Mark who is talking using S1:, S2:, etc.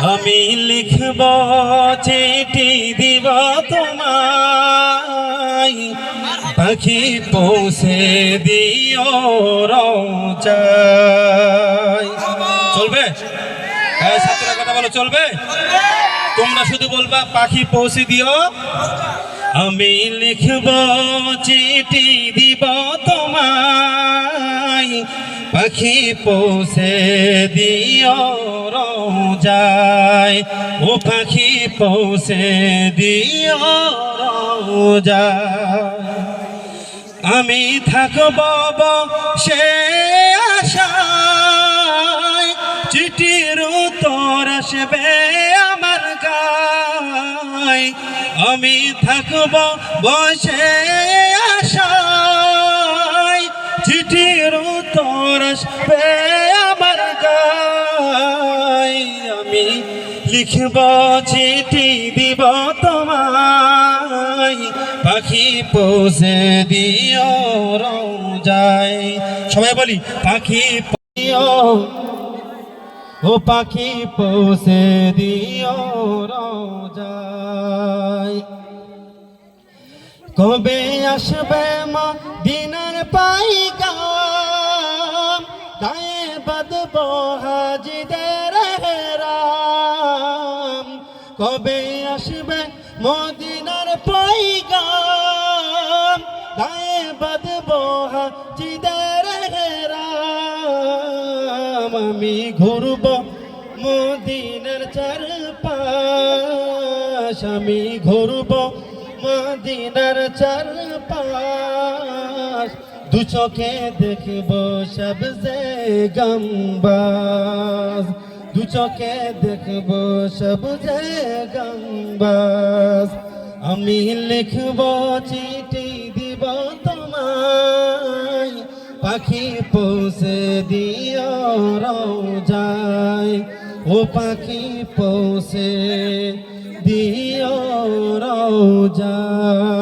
S1: আমি লিখব চিঠি দিব তোমায়। পাখি পৌঁছে দিও চলবে? হ্যাঁ ছাত্ররা কথা বলো, চলবে? তোমরা শুধু বলবা, পাখি পৌঁছে দিও। আমি লিখব চিঠি দিব পাখি পৌঁছে দিও রোজায়। ও পাখি পৌঁছে দিও রোজায়। আমি থাকব সে আশায়। চিঠির উত্তর আসবে আমার গায়। আমি থাকব বসে আশায়। আসবে আমার গায়। আমি লিখব চিঠি দিব তোমায়। পাখি পৌঁছে দিও রোজায়। সবাই বলি, পাখি দিও। ও পাখি পৌঁছে দিও রোজায়। কবে আসবে মা দিনার গায়ে বাদব হাজিদের হেরাম। কবে আসবে মদিনার পাইকাম গায়ে বাদব হাজিদের হেরাম। আমি ঘুরব মদিনার চারপাশ। আমি ঘুরব মদিনার চারপাশ। দু চোখে দেখব সবজে গম্বাস দু চোখে দেখব সবজে গম্বাস আমি লিখব, চিঠি দিব তোমায়। পাখি পৌঁছে দিও রোজায়। ও পাখি পৌঁছে দিও রোজায়।